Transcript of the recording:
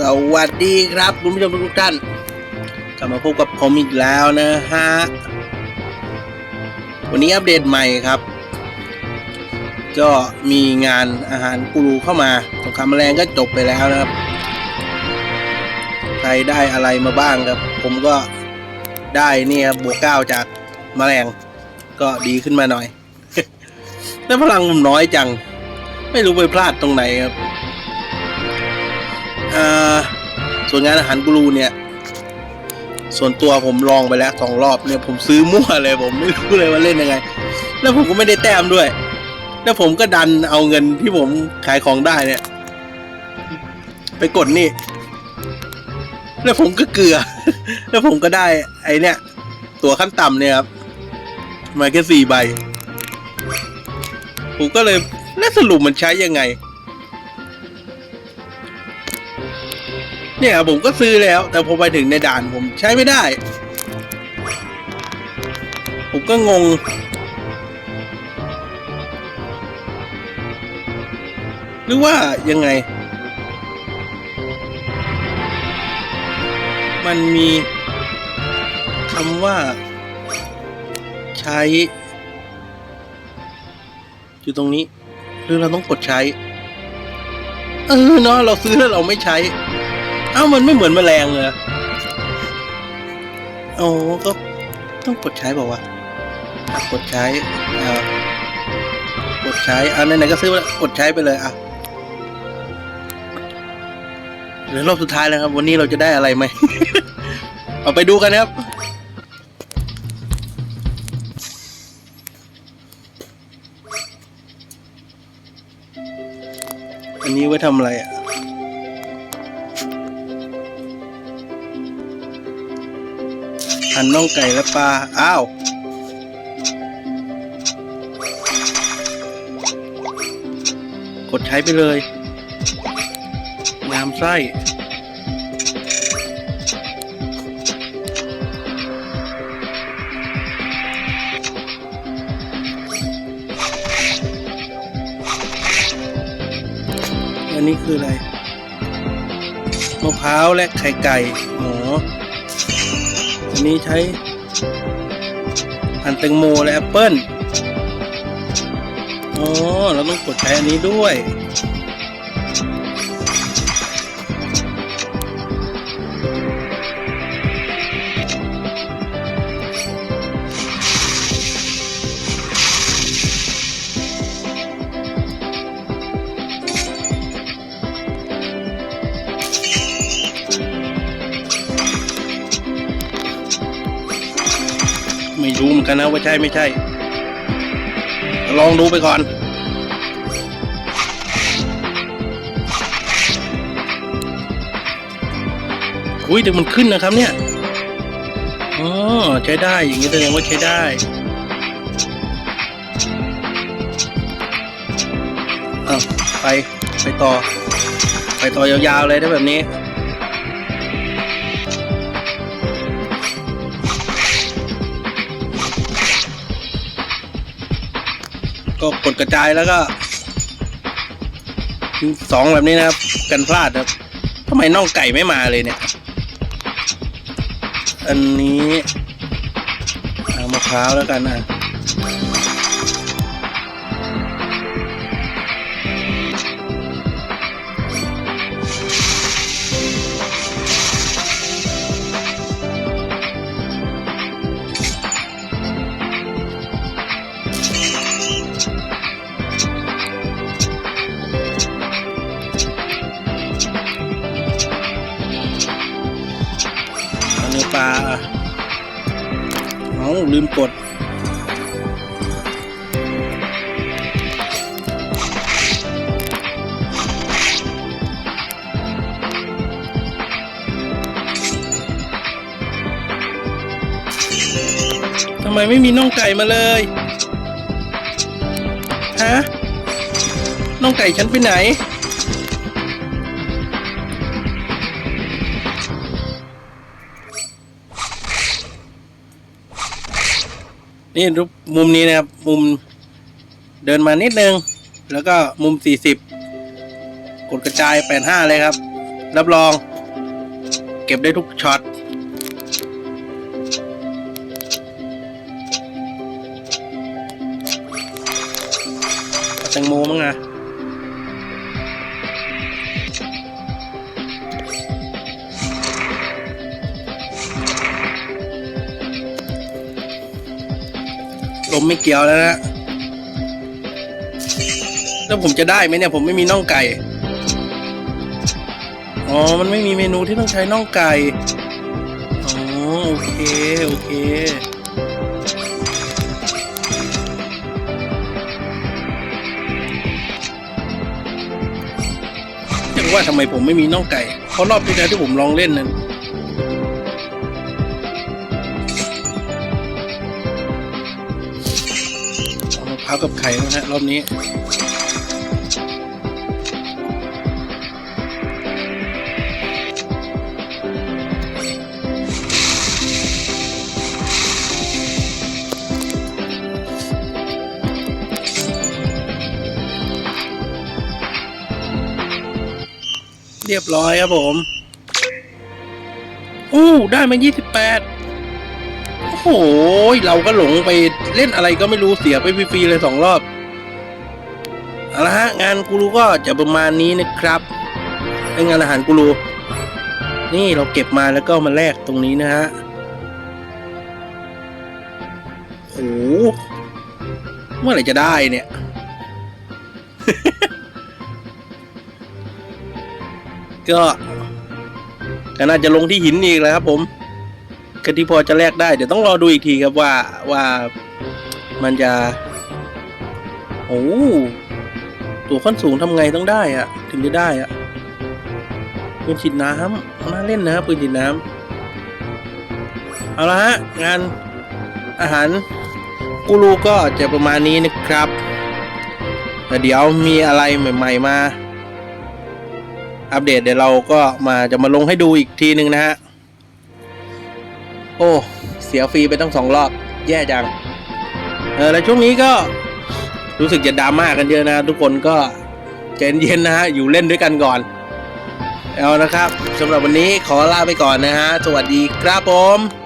สวัสดีครับคุณผู้ชมทุกท่านกลับมาพบกับผมอีกแล้วนะฮะ วันนี้อัปเดตใหม่ครับ ก็มีงานอาหารกูรูเข้ามาสงครามแมลงก็จบไปแล้วนะครับ ใครได้อะไรมาบ้างครับ ผมก็ได้นี่ครับบวกเก้าจากแมลงก็ดีขึ้นมาหน่อยแต่พลังผมน้อยจัง ไม่รู้ไปพลาดตรงไหนครับ ส่วนงานอาหารกูรูเนี่ย ส่วนตัวผมลองไปแล้วสองรอบเนี่ยผมซื้อมั่วเลยผมไม่รู้เลยว่าเล่นยังไง แล้วผมก็ไม่ได้แต้มด้วย แล้วผมก็ดันเอาเงินที่ผมขายของได้เนี่ย ไปกดนี่ แล้วผมก็เกลือ แล้วผมก็ได้ ไอเนี่ย ตัวขั้นต่ำเนี่ยครับมาแค่สี่ใบ ผมก็เลยแล้วสรุปมันใช้ยังไง เนี่ยผมก็ซื้อแล้ว แต่พอไปถึงในด่านผมใช้ไม่ได้ ผมก็งง หรือว่ายังไง มันมีคำว่า ใช้ อยู่ตรงนี้ หรือเราต้องกดใช้ เออเนาะเราซื้อแล้วเราไม่ใช้ เอ้ามันไม่เหมือนแมลงเลยโอ้ก็ต้องกดใช้บอกว่าวะอะกดใช้อ่ากดใช้อะไหนๆก็ซื้อมาแล้วกดใช้ไปเลยอะเหลือรอบสุดท้ายแล้วครับ วันนี้เราจะได้อะไรไหม เอาไปดูกันนะครับอันนี้ไว้ทำอะไรอะ หั่นน่องไก่และปลา อ้าว กดใช้ไปเลยงามไส้ อันนี้คืออะไรมะพร้าวและไข่ไก่หม อันนี้ใช้พันแตงโมและแอปเปิ้ลอ๋อเราต้องกดใช้อันนี้ด้วย มือนกันนะว่าใช่ไม่ใช่ ลองดูไปก่อน อุ้ยแต่มันขึ้นนะครับเนี่ย อ๋อ ใช้ได้อย่างนี้แสดงว่าใช้ได้อ้าไป ไปต่อ ไปต่อยาวๆเลยได้แบบนี้ ก็กดกระจายแล้วก็สองแบบนี้นะครับ กันพลาดครับทำไมน่องไก่ไม่มาเลยเนี่ย อันนี้มะพร้าวแล้วกันนะ ลืมกด ทำไมไม่มีน่องไก่มาเลย ฮะ น่องไก่ฉันไปไหน นี่รูปมุมนี้นะครับ มุมเดินมานิดนึง แล้วก็มุม 40 กดกระจาย 85 เลยครับ รับรอง เก็บได้ทุกช็อตแตงโมมั้งอะ ลมไม่เกี่ยวแล้วนะแล้วผมจะได้ไหมเนี่ย ผมไม่มีน่องไก่ อ๋อ มันไม่มีเมนูที่ต้องใช้น่องไก่ อ๋อ โอเค โอเคจะรู้ว่าทำไมผมไม่มีน่องไก่ เพราะรอบที่แล้วที่ผมลองเล่นนั้น ร้าวกับไข่นะฮะรอบนี้เรียบร้อยครับผม อู้ ได้มายี่สิบแปด โอ้โหเราก็หลงไปเล่นอะไรก็ไม่รู้เสียไปฟรีๆเลยสองรอบเอาละฮะงานกูรูก็จะประมาณนี้นะครับเป็นงานอาหารกูรูนี่เราเก็บมาแล้วก็มาแลกตรงนี้นะฮะโอ้โหเมื่อไหร่จะได้เนี่ย ก็ก็น่าจะลงที่หินอีกแล้วครับผม ก็ที่พอจะแลกได้ เดี๋ยวต้องรอดูอีกทีครับว่าว่ามันจะโอ้ตัวขั้นสูงทำไงต้องได้อะถึงจะได้อะปืนฉีดน้ำน่าเล่นนะปืนฉีดน้ำเอาละฮะงานอาหารกูรูก็จะประมาณนี้นะครับแต่เดี๋ยวมีอะไรใหม่ ๆ มา อัปเดตเดี๋ยวเราก็มาจะมาลงให้ดูอีกทีหนึ่งนะฮะ โอ้ เสียฟรีไปตั้งสองรอบ แย่จัง เออแล้วช่วงนี้ก็รู้สึกจะดราม่ากันเยอะนะ ทุกคนก็ใจเย็นๆนะฮะ อยู่เล่นด้วยกันก่อน เอานะครับสำหรับวันนี้ขอลาไปก่อนนะฮะ สวัสดีครับผม